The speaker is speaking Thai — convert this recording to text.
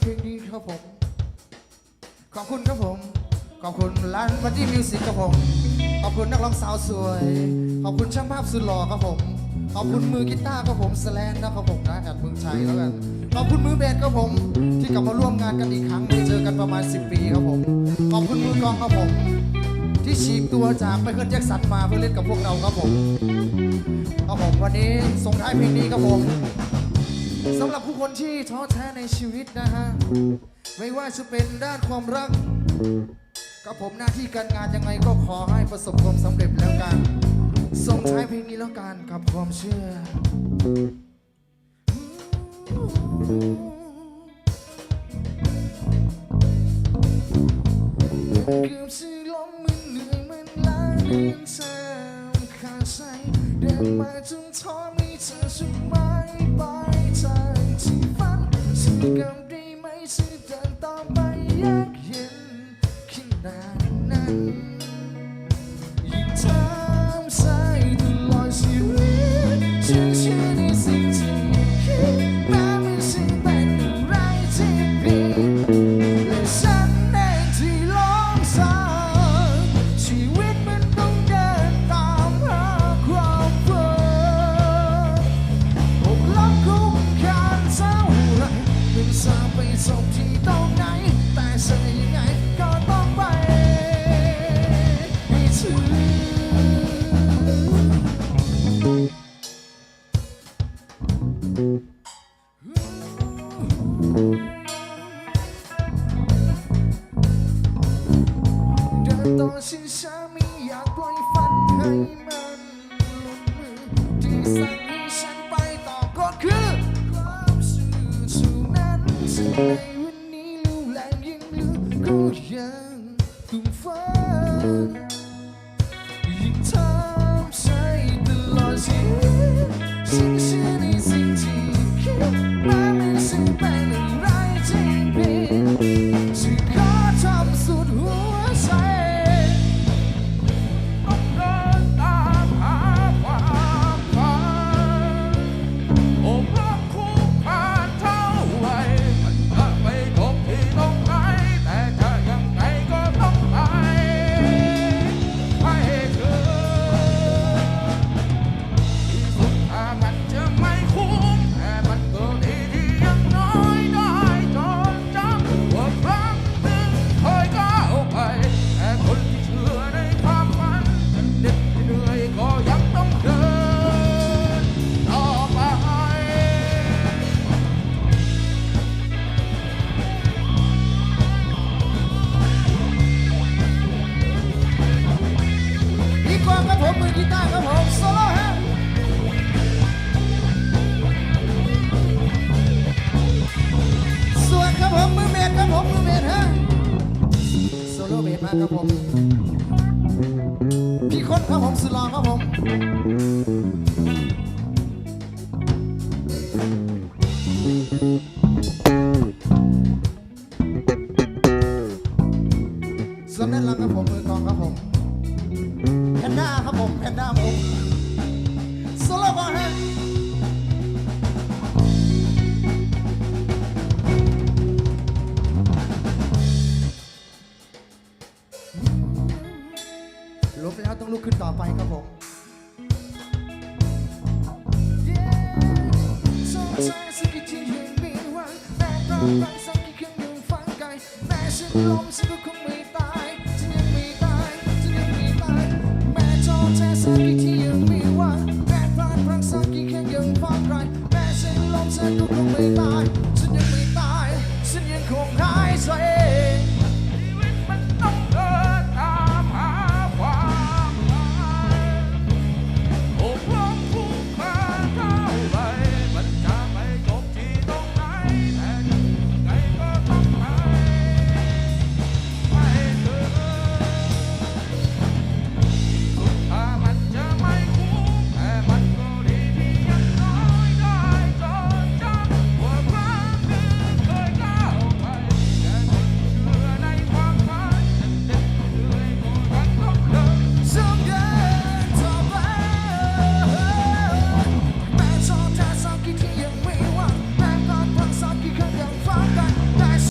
เพลงนี้ครับผม ขอบคุณครับผม ขอบคุณร้านบัตตี้มิวสิกครับผม ขอบคุณนักร้องสาวสวย ขอบคุณช่างภาพสุดหล่อครับผม ขอบคุณมือกีตาร์ครับผมสแลนนะครับผมนะแอดเมืองชัยแล้วกัน ขอบคุณมือเบสครับผม ที่กลับมาร่วมงานกันอีกครั้งม่เจอกันประมาณ 10 ปีครับผม ขอบคุณมือกลองครับผม ที่ฉีกตัวจากไมเคิลแจ็คสันมาเพื่อเล่นกับพวกเราครับผม ครับผมวันนี้ส่งท้ายเพลงนี้ครับผม สำหรับผู้คนที่ท้อแท้ในชีวิตนะฮะ ไม่ว่าจะเป็นด้านความรักกับผมหน้าที่การงานยังไงก็ขอให้ประสบความสำเร็จแล้วกัน ส่งท้ายเพลงนี้แล้วกันกับความเชื่อ เกือบจะล้มมันเหนื่อยมันล้าเรียนเธอขาดใจเดินมาจนท้อไมีเธอฉันไม่ไที่ผิ ในวันนี้รู้แรงยิ่งเหลือก็ยังต้องฝั เบสมาครับผมพี่คนครับผมสุดหล่อครับผมส่วนด้านหลังครับผมมือกองครับผมแพนด้าครับผมแพนด้าผม ลูกขึ้นต่อไปครับผมแม้ฉันล้มฉัน